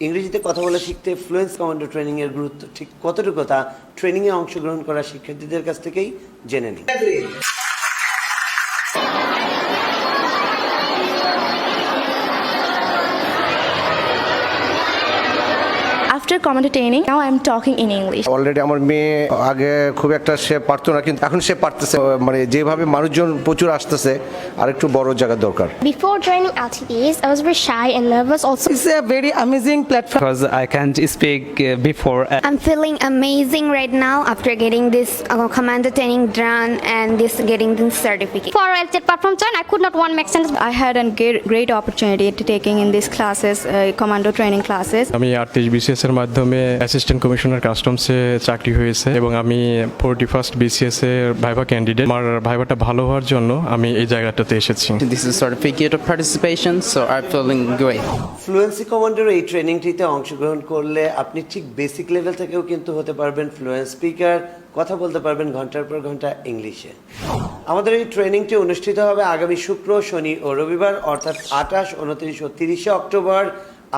ইংরেজিতে কথা বলা শিখতে ফ্লুয়েন্স কমান্ডো ট্রেনিং এর গুরুত্ব ঠিক কতটুকু তা ট্রেনিং এ অংশগ্রহণ করা শিক্ষার্থীদের কাছ থেকেই জেনে নিই After commando training, now I'm talking in English. Already আমার মেয়ে আগে খুব একটা সে পারতো না কিন্তু এখন সে পারতেছে মানে যেভাবে মানুষজন প্রচুর আসতেছে আর একটু বড় জায়গার দরকার Before joining LTDs, I was very shy and nervous also. It's a very amazing platform. because I can't speak uh, before. uh, I'm feeling amazing right now after getting this uh, commander training done and this getting this certificate. For LTED platform join, I could not one make sense. I had a great, great opportunity to taking in these classes, uh, commando training classes. আমি BCS এর মাধ্যমে assistant commissioner কাস্টমসে চাকরি হয়েছে এবং আমি forty first BCS এর viva candidate আমার ভাইভাটা ভালো হওয়ার জন্য আমি এই জায়গাটাতে এসেছি। Is a certificate of participation, so I'm feeling great. Fluency কমান্ডোর এই ট্রেনিংটিতে অংশগ্রহণ করলে আপনি ঠিক বেসিক লেভেল থেকেও কিন্তু হতে পারবেন ফ্লুয়েন্ট স্পিকার কথা বলতে পারবেন ঘণ্টার পর ঘণ্টা ইংলিশে। আমাদের এই ট্রেনিংটি অনুষ্ঠিত হবে আগামী শুক্র শনি ও রবিবার অর্থাৎ আঠাশ উনত্রিশ ও তিরিশে অক্টোবর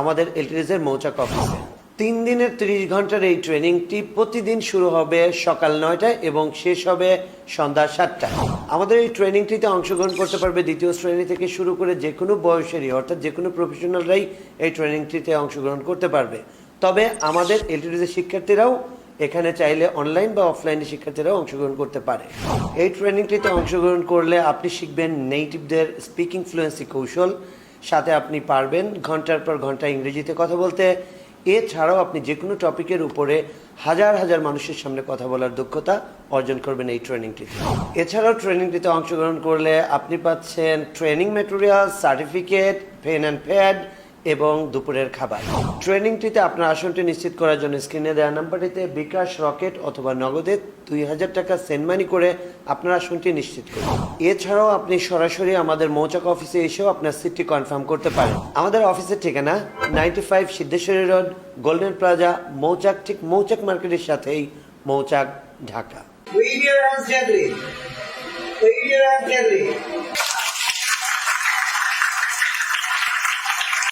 আমাদের এলটিডিসের মৌচাক অফিসে তিন দিনের তিরিশ ঘণ্টার এই ট্রেনিংটি প্রতিদিন শুরু হবে সকাল নয়টায় এবং শেষ হবে সন্ধ্যা সাতটায়। আমাদের এই ট্রেনিংটিতে অংশগ্রহণ করতে পারবে দ্বিতীয় শ্রেণি থেকে শুরু করে যে কোনো বয়সেরই, অর্থাৎ যে কোনো প্রফেশনালরাই এই ট্রেনিংটিতে অংশগ্রহণ করতে পারবে। তবে আমাদের এলটিডিসের শিক্ষার্থীরাও এখানে চাইলে অনলাইন বা অফলাইনে শিক্ষার্থীরাও অংশগ্রহণ করতে পারে। এই ট্রেনিংটিতে অংশগ্রহণ করলে আপনি শিখবেন নেটিভদের স্পিকিং ফ্লুয়েন্সি কৌশল, সাথে আপনি পারবেন ঘণ্টার পর ঘণ্টা ইংরেজিতে কথা বলতে এছাড়াও আপনি যে কোনো টপিকের উপরে হাজার হাজার মানুষের সামনে কথা বলার দক্ষতা অর্জন করবেন এই ট্রেনিংটিতে। এছাড়াও ট্রেনিংটিতে অংশগ্রহণ করলে আপনি পাচ্ছেন training material certificate pen and pad এবং দুপুরের খাবার। ট্রেনিংটিতে আপনার আসনটি নিশ্চিত করার জন্য স্ক্রিনে দেওয়া নাম্বারটিতে বিকাশ রকেট অথবা নগদে দুই হাজার টাকা সেন্ড মানি করে আপনার আসনটি নিশ্চিত করুন। এছাড়াও আপনি সরাসরি আমাদের মৌচাক অফিসে এসেও আপনার সিটটি কনফার্ম করতে পারেন। আমাদের অফিসের ঠিকানা ninety five Siddheswari road, golden plaza, Mouchak, ঠিক মৌচাক মার্কেটের সাথেই মৌচাক, ঢাকা।